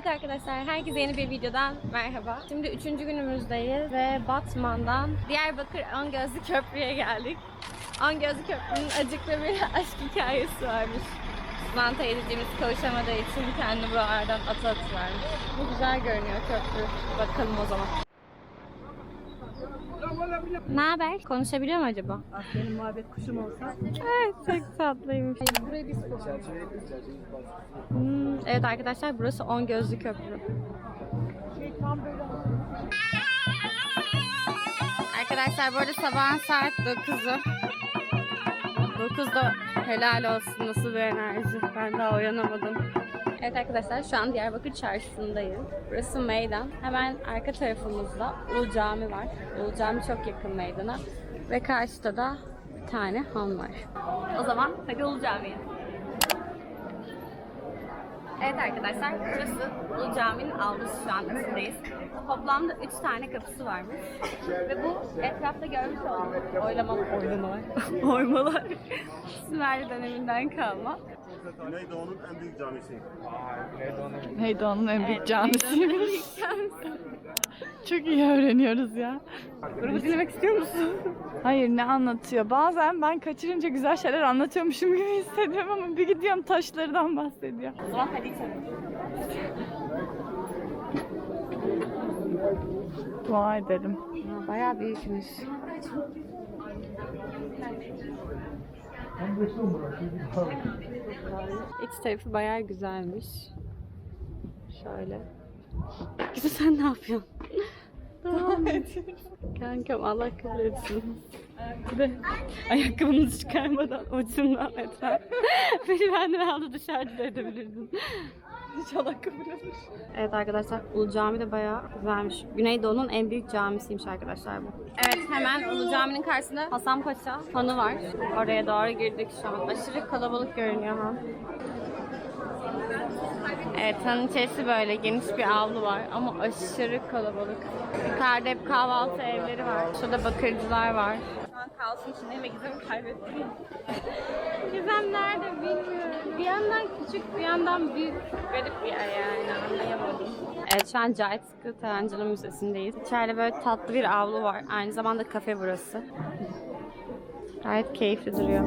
Evet arkadaşlar, herkese yeni bir videodan merhaba. Şimdi üçüncü günümüzdeyiz ve Batman'dan Diyarbakır Angözlü Köprü'ye geldik. Angözlü Köprü'nün acıklı bir aşk hikayesi varmış. Osman teyzeciğimiz kavuşamadığı için kendini buralardan atı atı vermiş. Bu güzel görünüyor köprü. Bakalım o zaman. Ne haber? Konuşabiliyor mu acaba? Benim muhabbet kuşum olsa. Evet, çok tatlıymış. Burayı biz Hmm, evet arkadaşlar, burası On Gözlü Köprü. Arkadaşlar bu arada sabahın saat 9'u. 9'da helal olsun nasıl bir enerji. Ben daha uyanamadım. Evet arkadaşlar şu an Diyarbakır Çarşısı'ndayız. Burası meydan. Hemen arka tarafımızda Ulu Cami var. Ulu Cami çok yakın meydana. Ve karşıda da bir tane han var. O zaman hadi Ulu Cami'ye. Evet arkadaşlar, burası Ulu Cami'nin avlusu şu an içindeyiz. Toplamda 3 tane kapısı varmış. Ve bu etrafta görmüş olduğunuz oylamalar, oylamalar, oymalar Sümerli döneminden kalma. Güneydoğu'nun en büyük camisi. Neydoğan'ın en büyük Evet, camisi. Güneydoğu'nun en büyük camisi. Çok iyi öğreniyoruz ya. Grubu dinlemek istiyor musun? Hayır ne anlatıyor? Bazen ben kaçırınca güzel şeyler anlatıyormuşum gibi hissediyorum ama bir gidiyorum taşlardan bahsediyor. O zaman hadi edelim. Ha, Bayağı büyükmüş. İç tarafı bayağı güzelmiş. Şöyle. Gibi sen ne yapıyorsun? Kankam Allah kahretsin. Bir de ayakkabımızı çıkarmadan ucundan etmem. Beni benden aldı dışarıda da edebilirdin. İnşallah kabul olur. Evet arkadaşlar Ulu Cami de bayağı güzelmiş. Güneydoğu'nun en büyük camisiymiş arkadaşlar bu. Evet hemen Ulu Cami'nin karşısında Hasan Paşa hanı var. Oraya doğru girdik şu an. Aşırı kalabalık görünüyor ha. Evet hanın içerisi böyle geniş bir avlu var ama aşırı kalabalık. Yukarıda hep kahvaltı evleri var. Şurada bakırcılar var. Şu an kalsın içinde ve Gizem'i kaybettim. Gizem nerede bilmiyorum. Bir yandan küçük bir yandan büyük. Garip bir yer yani anlayamadım. Evet şu an Cahit Sıtkı Tarancılı Müzesi'ndeyiz. İçeride böyle tatlı bir avlu var. Aynı zamanda kafe burası. Gayet keyifli duruyor.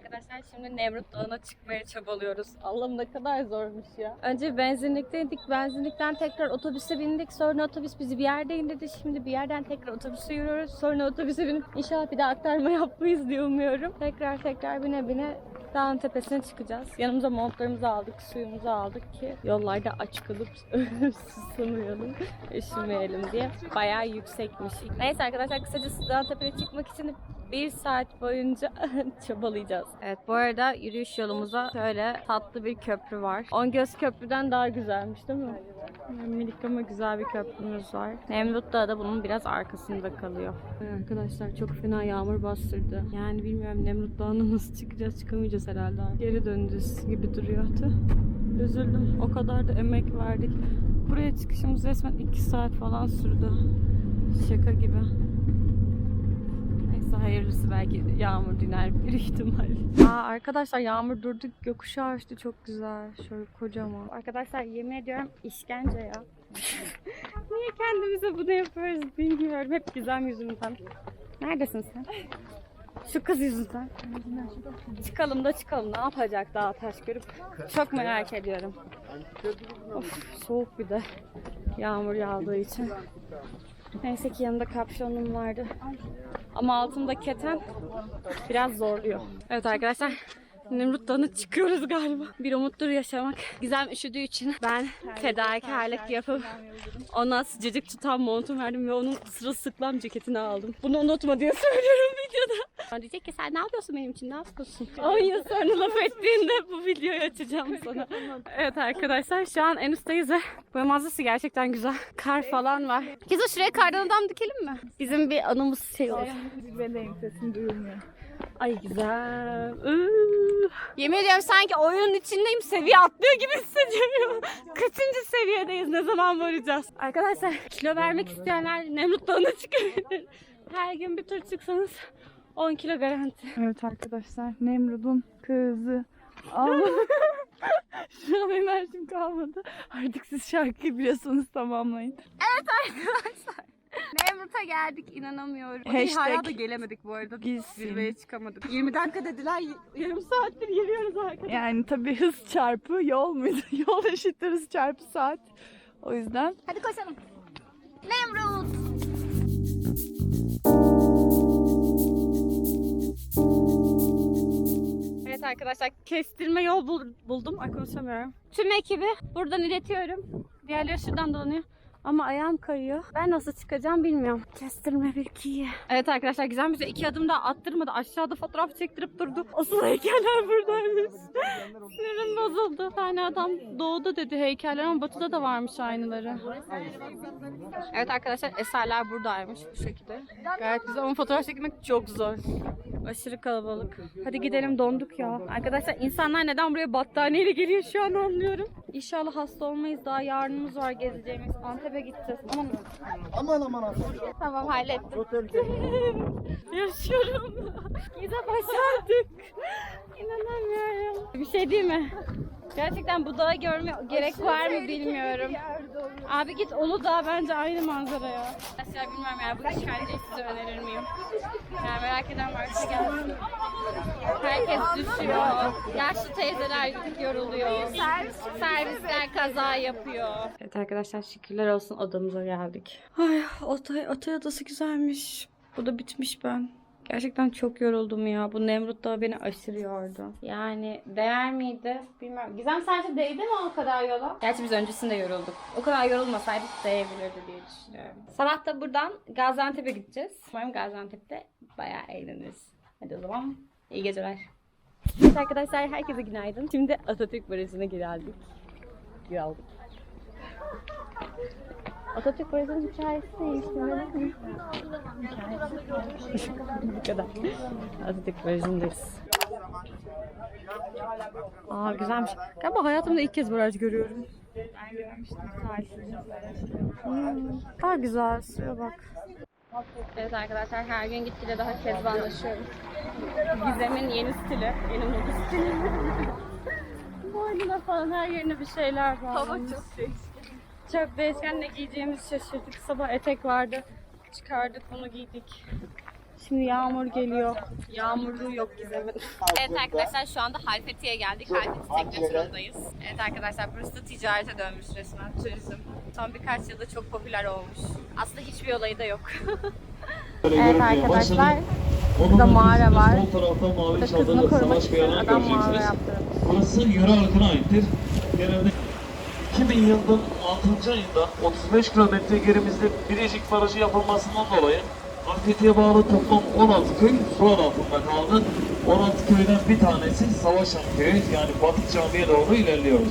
Arkadaşlar şimdi Nemrut Dağı'na çıkmaya çabalıyoruz. Allah'ım ne kadar zormuş ya. Önce benzinlikteydik. Benzinlikten tekrar otobüse bindik. Sonra otobüs bizi bir yerde indirdi. Şimdi bir yerden tekrar otobüse yürüyoruz. Sonra otobüse binip inşallah bir daha aktarma yapmayız diye umuyorum. Tekrar tekrar bine bine dağın tepesine çıkacağız. Yanımıza montlarımızı aldık, suyumuzu aldık ki yollarda aç kalıp susamayalım, üşümeyelim diye. Bayağı yüksekmiş. Neyse arkadaşlar kısacası dağın tepeye çıkmak için bir saat boyunca çabalayacağız. Evet bu arada yürüyüş yolumuza şöyle tatlı bir köprü var. Ongöz köprüden daha güzelmiş değil mi? Minik ama güzel bir köprümüz var. Nemrut Dağı da bunun biraz arkasında kalıyor. Arkadaşlar çok fena yağmur bastırdı. Yani bilmiyorum Nemrut Dağı'na nasıl çıkacağız çıkamayacağız herhalde. Geri döneceğiz gibi duruyordu. Üzüldüm. O kadar da emek verdik. Buraya çıkışımız resmen 2 saat falan sürdü. Şaka gibi. Hayırlısı belki yağmur diner bir ihtimal. Aa, arkadaşlar yağmur durdu yokuşu açtı çok güzel. Şöyle kocaman. Arkadaşlar yemin ediyorum işkence ya. Niye kendimize bunu yapıyoruz bilmiyorum. Hep güzel yüzümden. Neredesin sen? Şu kız yüzünden. Çıkalım da çıkalım. Ne yapacak daha taş görüp? Çok merak ediyorum. Of soğuk bir de. Yağmur yağdığı için. Neyse ki yanımda kapşonum vardı. Ama altımda keten biraz zorluyor. Evet arkadaşlar. Nemrut Dağı'na çıkıyoruz galiba. Bir umuttur yaşamak. Gizem üşüdüğü için ben fedakarlık yapıp ona sıcacık tutan montum verdim ve onun sırılsıklam ceketini aldım. Bunu unutma diye söylüyorum videoda. Diyecek ki sen ne yapıyorsun benim için ne yapıyorsun? 10 yıl sonra laf ettiğinde bu videoyu açacağım sana. Evet arkadaşlar şu an en üstteyiz ve bu manzarası gerçekten güzel. Kar falan var. Gizo şuraya kardan adam dikelim mi? Bizim bir anımız şey olur. Benim sesim duyulmuyor. Ay güzel. Iıı. Yemin ediyorum sanki oyunun içindeyim. Seviye atlıyor gibi hissediyorum. Kaçıncı seviyedeyiz? Ne zaman varacağız? Arkadaşlar kilo vermek isteyenler Nemrut Dağı'na çıkabilir. Her gün bir tur çıksanız 10 kilo garanti. Evet arkadaşlar Nemrut'un kızı. Ama şu an enerjim kalmadı. Artık siz şarkıyı biliyorsanız tamamlayın. Nemrut'a geldik inanamıyorum. Hashtag hala da gelemedik bu arada. gitsin. Zirveye çıkamadık. 20 dakika dediler. Yarım saattir geliyoruz arkadaşlar. Yani tabii hız çarpı yol muydu? Yol eşittir hız çarpı saat. O yüzden Hadi koşalım. Nemrut. Arkadaşlar kestirme yol bul- buldum. Ay konuşamıyorum. Tüm ekibi buradan iletiyorum. Diğerleri şuradan dolanıyor. Ama ayağım kayıyor. Ben nasıl çıkacağım bilmiyorum. Kestirme bir ikiyi. Evet arkadaşlar güzel bize iki adım daha attırmadı. Aşağıda fotoğraf çektirip durdu. Asıl heykeller buradaymış. Sinirim bozuldu. Bir tane adam doğuda dedi heykeller ama batıda da varmış aynıları. Evet arkadaşlar eserler buradaymış bu şekilde. Gayet güzel ama fotoğraf çekmek çok zor. Aşırı kalabalık. Hadi gidelim donduk ya. Arkadaşlar insanlar neden buraya battaniyeyle geliyor şu an anlıyorum. İnşallah hasta olmayız. Daha yarınımız var gezeceğimiz. Antep'e gideceğiz. Aman Aman aman aman. tamam hallettim. Çok. Yaşıyorum. Bize başardık. İnanamıyorum. Bir şey değil mi? Gerçekten bu dağı görme gerek var mı bilmiyorum. Abi git Uludağ bence aynı manzara ya. Arkadaşlar bilmem ya bu işkenceyi size önerir miyim? Yani merak eden varsa gelsin. Herkes düşüyor. Yaşlı teyzeler yoruluyor. Servisler kaza yapıyor. Evet arkadaşlar şükürler olsun odamıza geldik. Ay Otay, Otay adası güzelmiş. Bu da bitmiş ben. Gerçekten çok yoruldum ya. Bu Nemrut Dağı beni aşırı yordu. Yani değer miydi? Bilmiyorum. Gizem sence değdi mi o kadar yola? Gerçi biz öncesinde yorulduk. O kadar yorulmasaydık değebilirdi diye düşünüyorum. Sabah da buradan Gaziantep'e gideceğiz. Umarım Gaziantep'te bayağı eğleniriz. Hadi o zaman iyi geceler. Evet arkadaşlar herkese günaydın. Şimdi Atatürk Barajı'na geldik. Geldik. Atatürk Barajı'nın hikayesi mi? Bu kadar. Atatürk Barajı'ndayız. Aa güzelmiş. Galiba hayatımda ilk kez baraj görüyorum. ben görmüştüm. Hmm, daha güzel. Şuraya bak. Evet arkadaşlar her gün gitgide daha kezbanlaşıyorum. Gizem'in yeni stili. Yeni moda stili. Boynuna falan her yerine bir şeyler var. Hava çok değişik. Çok değişken ne giyeceğimizi şaşırdık. Sabah etek vardı. Çıkardık bunu giydik. Şimdi yağmur geliyor. Yağmurlu yok Gizem'in. Evet arkadaşlar şu anda Halfeti'ye geldik. Halfeti tekne turundayız. Evet arkadaşlar burası da ticarete dönmüş resmen. Turizm. Son birkaç yılda çok popüler olmuş. Aslında hiçbir olayı da yok. evet arkadaşlar. Burada mağara var. Sol tarafta mavi korumak savaş mağara göreceksiniz. Burası yöre halkına aittir. Genelde 2000 yılının 6. ayında 35 kilometre gerimizde Bilecik Barajı yapılmasından dolayı Akdeti'ye bağlı toplam 16 köy sular altında kaldı. 16 köyden bir tanesi Savaşan köyü yani Batık Camii'ye doğru ilerliyoruz.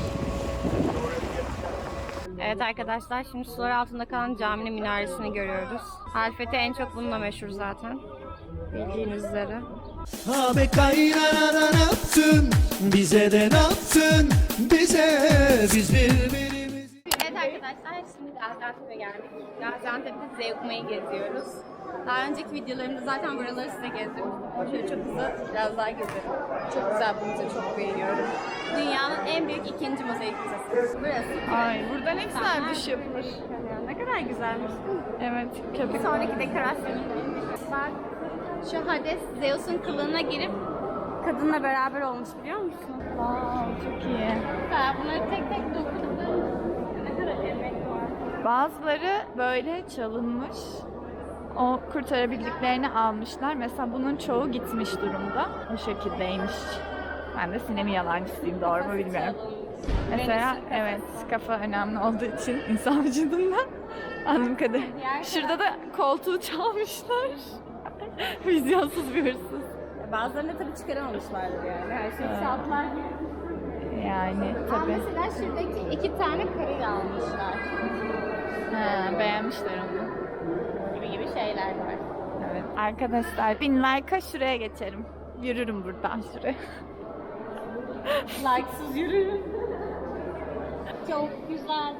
Evet arkadaşlar şimdi sular altında kalan caminin minaresini görüyoruz. Halfeti en çok bununla meşhur zaten. Bildiğiniz üzere. Abi kaynana ne yaptın? Bize de ne yaptın? Bize biz birbirimizi Evet arkadaşlar şimdi Gaziantep'e geldik. Gaziantep'te Zevkmay'ı geziyoruz. Daha önceki videolarımda zaten buraları size gezdim. Şöyle çok hızlı biraz daha gezelim. Çok güzel bu müze, çok beğeniyorum. Dünyanın en büyük ikinci mozaik müzesi. Burası. Ay burada ne güzel düş yapılır. Ne kadar güzelmiş? Evet Bir köpek. sonraki dekorasyon. Bak şu Hades Zeus'un kılığına girip kadınla beraber olmuş biliyor musun? Wow, çok iyi. Güzel. Bunları tek tek dokudum. Ne kadar emek var. Bazıları böyle çalınmış. O kurtarabildiklerini almışlar. Mesela bunun çoğu gitmiş durumda. O şekildeymiş. Ben de sinema yalancısıyım doğru mu bilmiyorum. Mesela evet kafa önemli olduğu için insan vücudundan anladığım kadar. Diğer Şurada da koltuğu çalmışlar. Vizyonsuz bir hırsız. Bazılarını tabii çıkaramamışlardır yani. Her şeyi çaldılar. Yani Ama tabii. mesela şuradaki iki tane karıyı almışlar. Ha, beğenmişler onu. Gibi gibi şeyler var. Evet. Arkadaşlar bin like'a şuraya geçerim. Yürürüm buradan şuraya. Like'sız yürüyorum. Çok güzel.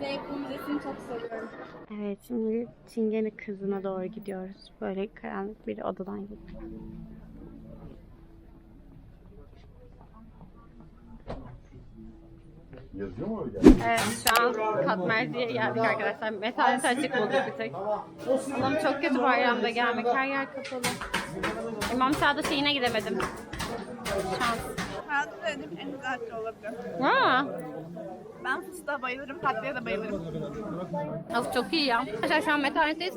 Zeytin Müzesi'ni çok seviyorum. Evet şimdi Çingene kızına doğru gidiyoruz. Böyle karanlık bir odadan gidiyoruz. Yazıyor mu öyle? Evet şu an Katmerci'ye geldik arkadaşlar. Metanet açık bulduk bir tek. Allah'ım çok kötü bayramda gelmek. Her yer kapalı. İmam Çağda şeyine gidemedim. Şans. Hayatımda en güzel şey olabilir. Ha, Ben fıstığa bayılırım, tatlıya da bayılırım. Of çok iyi ya. Arkadaşlar şu an metanetteyiz.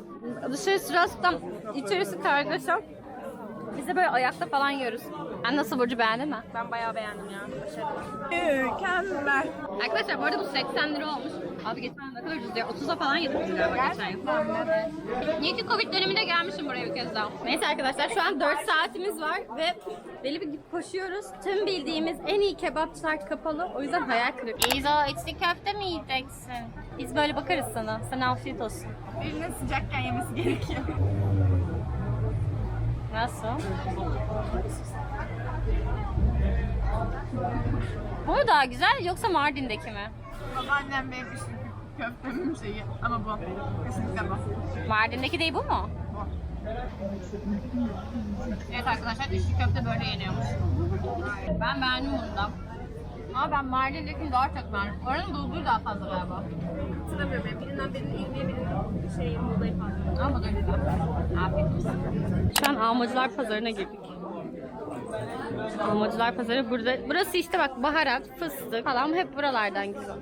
Dışarı sırasından içerisi kargaşa. Biz de böyle ayakta falan yiyoruz. Ben nasıl Burcu beğendin mi? Ben bayağı beğendim ya. Mükemmel. Arkadaşlar bu arada bu 80 lira olmuş. Abi geçen ne kadar ucuz ya. 30'a falan yedik galiba geçen yıl. Niye ki Covid döneminde gelmişim buraya bir kez daha. Neyse arkadaşlar şu an 4 saatimiz var ve deli bir koşuyoruz. Tüm bildiğimiz en iyi kebapçılar kapalı. O yüzden hayal kırıklığı. İzo içli köfte mi yiyeceksin? Biz böyle bakarız sana. Sana afiyet olsun. Birinin sıcakken yemesi gerekiyor. Nasıl? Bu mu daha güzel yoksa Mardin'deki mi? Babaannem benim işin köftemin şeyi ama bu. Kesinlikle bu. Mardin'deki değil bu mu? Evet arkadaşlar içli köfte böyle yeniyormuş. Ben beğendim bunu da. Ama ben Mardin'dekini daha çok beğendim. Oranın bulguru daha fazla galiba. Hatırlamıyorum ben. Birinden birinin ilmeği birinin şey buğdayı fazla. Ama bu da güzel. Afiyet olsun. Şu an Almacılar Pazarı'na girdik. Almacılar Pazarı burada. Burası işte bak baharat, fıstık falan hep buralardan gidiyor.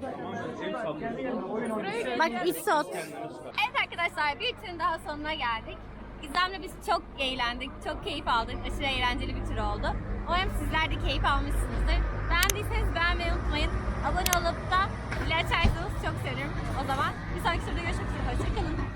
Bak isot. Evet arkadaşlar bir turun daha sonuna geldik. İzlemle biz çok eğlendik, çok keyif aldık. Aşırı eğlenceli bir tur oldu. Umarım sizler de keyif almışsınızdır. Beğendiyseniz beğenmeyi unutmayın. Abone olup da zili açarsanız çok sevinirim. O zaman bir sonraki turda